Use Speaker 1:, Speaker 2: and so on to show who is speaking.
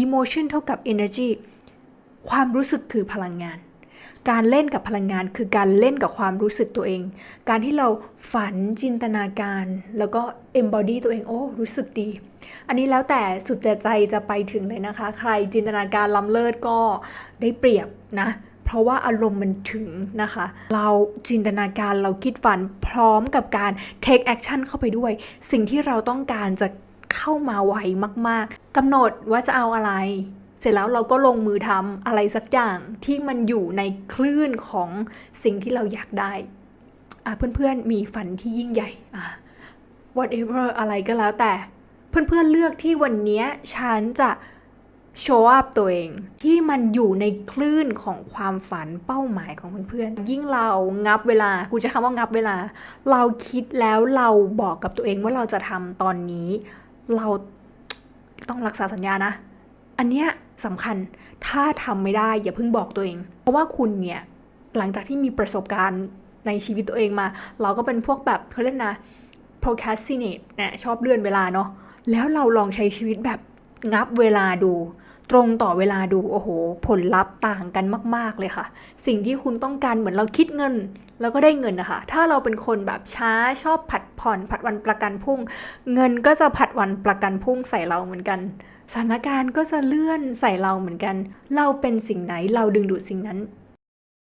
Speaker 1: emotion เท่ากับ energy ความรู้สึกคือพลังงาน การเล่นกับพลังงานคือการเล่นกับความรู้สึกตัวเอง การที่เราฝันจินตนาการ แล้วก็ embody ตัวเองโอ้รู้สึกดี อันนี้แล้วแต่สุดแต่ใจจะไปถึงเลยนะคะ ใครจินตนาการล้ำเลิศก็ได้เปรียบนะเพราะว่าอารมณ์มันถึงนะคะ เราจินตนาการเราคิดฝันพร้อมกับการ take action เข้าไปด้วย สิ่งที่เราต้องการจะ เข้ามาไวมากๆกำหนดว่าจะเอาอะไร เสร็จแล้วเราก็ลงมือทำอะไรสักอย่างที่มันอยู่ในคลื่นของสิ่งที่เราอยากได้เพื่อนๆ มีฝันที่ยิ่งใหญ่ whatever อะไรก็แล้วแต่ เพื่อนๆเลือกที่วันนี้ฉันจะ show up ตัวเองที่มันอยู่ในคลื่นของความฝันเป้าหมายของเพื่อนๆ ยิ่งเรางับเวลากูจะคำว่างับเวลา เราคิดแล้วเราบอกกับตัวเองว่าเราจะทำตอนนี้ เราต้องรักษาสัญญานะ อันเนี้ยสำคัญถ้าทำไม่ได้อย่าเพิ่งบอกตัวเอง เพราะว่าคุณเนี่ยหลังจากที่มีประสบการณ์ในชีวิตตัวเองมา เราก็เป็นพวกแบบเขาเรียกนะ procrastinate เนี่ยชอบเลื่อนเวลาเนาะแล้วเราลองใช้ชีวิตแบบงับเวลาดู ตรงต่อเวลาดูโอ้โห ผลลัพธ์ต่างกันมาก ๆ เลยค่ะ สิ่งที่คุณต้องการเหมือนเราคิดเงิน แล้วก็ได้เงินนะคะ ถ้าเราเป็นคนแบบช้าชอบผัดผ่อน ผัดวันประกันพรุ่ง เงินก็จะผัดวันประกันพรุ่งใส่เราเหมือนกันสถานการณ์ก็จะเลื่อนใส่เราเหมือนกัน เราเป็นสิ่งไหนเราดึงดูดสิ่งนั้น